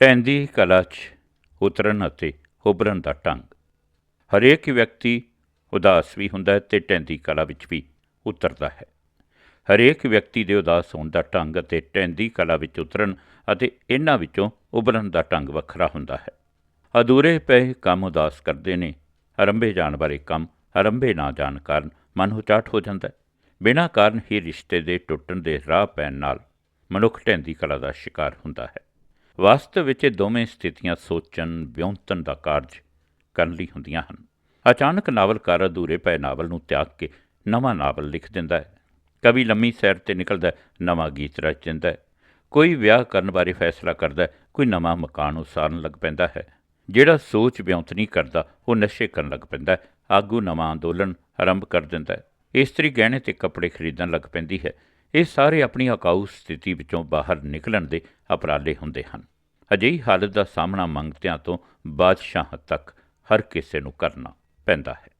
ਢਹਿੰਦੀ ਕਲਾ 'ਚ ਉਤਰਨ ਅਤੇ ਉਭਰਨ ਦਾ ਢੰਗ। ਹਰੇਕ ਵਿਅਕਤੀ ਉਦਾਸ ਵੀ ਹੁੰਦਾ ਹੈ ਤੇ ਢਹਿੰਦੀ ਕਲਾ ਵਿੱਚ ਵੀ ਉਤਰਦਾ ਹੈ। ਹਰੇਕ ਵਿਅਕਤੀ ਦੇ ਉਦਾਸ ਹੋਣ ਦਾ ਢੰਗ ਅਤੇ ਟੈਂਦੀ ਕਲਾ ਵਿੱਚ ਉਤਰਨ ਅਤੇ ਇਹਨਾਂ ਵਿੱਚੋਂ ਉਭਰਨ ਦਾ ਢੰਗ ਵੱਖਰਾ ਹੁੰਦਾ ਹੈ। ਅਧੂਰੇ ਪਏ ਕੰਮ ਉਦਾਸ ਕਰਦੇ ਨੇ ਆਰੰਭੇ ਜਾਣ ਵਾਲੇ ਕੰਮ ਆਰੰਭੇ ਨਾ ਜਾਣ ਕਾਰਨ ਮਨ ਉਚਾਟ ਹੋ ਜਾਂਦਾ ਹੈ। ਬਿਨਾਂ ਕਾਰਨ ਹੀ ਰਿਸ਼ਤੇ ਦੇ ਟੁੱਟਣ ਦੇ ਰਾਹ ਪੈਣ ਨਾਲ ਮਨੁੱਖ ਢਹਿੰਦੀ ਕਲਾ ਦਾ ਸ਼ਿਕਾਰ ਹੁੰਦਾ ਹੈ। ਵਾਸਤਵ ਵਿੱਚ ਇਹ ਦੋਵੇਂ ਸਥਿਤੀਆਂ ਸੋਚਣ, ਵਿਉਂਤਣ ਦਾ ਕਾਰਜ ਕਰਨ ਲਈ ਹੁੰਦੀਆਂ ਹਨ। ਅਚਾਨਕ ਨਾਵਲਕਾਰ ਅਧੂਰੇ ਪਏ ਨਾਵਲ ਨੂੰ ਤਿਆਗ ਕੇ ਨਵਾਂ ਨਾਵਲ ਲਿਖ ਦਿੰਦਾ ਹੈ। ਕਵੀ ਲੰਮੀ ਸੈਰ ਤੇ ਨਿਕਲਦਾ ਨਵਾਂ ਗੀਤ ਰਚ ਦਿੰਦਾ ਹੈ। ਕੋਈ ਵਿਆਹ ਕਰਨ ਬਾਰੇ ਫੈਸਲਾ ਕਰਦਾ ਕੋਈ ਨਵਾਂ ਮਕਾਨ ਉਸਾਰਨ ਲੱਗ ਪੈਂਦਾ ਹੈ। ਜਿਹੜਾ ਸੋਚ ਵਿਉਂਤ ਨਹੀਂ ਕਰਦਾ, ਉਹ ਨਸ਼ੇ ਕਰਨ ਲੱਗ ਪੈਂਦਾ ਆਗੂ ਨਵਾਂ ਅੰਦੋਲਨ ਆਰੰਭ ਕਰ ਦਿੰਦਾ ਹੈ। ਇਸਤਰੀ ਗਹਿਣੇ ਤੇ ਕੱਪੜੇ ਖਰੀਦਣ ਲੱਗ ਪੈਂਦੀ ਹੈ। ਇਹ ਸਾਰੇ ਆਪਣੀ ਅਕਾਊ ਸਥਿਤੀ ਵਿੱਚੋਂ ਬਾਹਰ ਨਿਕਲਣ ਦੇ ਉਪਰਾਲੇ ਹੁੰਦੇ ਹਨ। ਅਜਿਹੀ ਹਾਲਤ ਦਾ ਸਾਹਮਣਾ ਮੰਗਤਿਆਂ ਤੋਂ ਬਾਦਸ਼ਾਹ ਤੱਕ ਹਰ ਕਿਸੇ ਨੂੰ ਕਰਨਾ ਪੈਂਦਾ ਹੈ।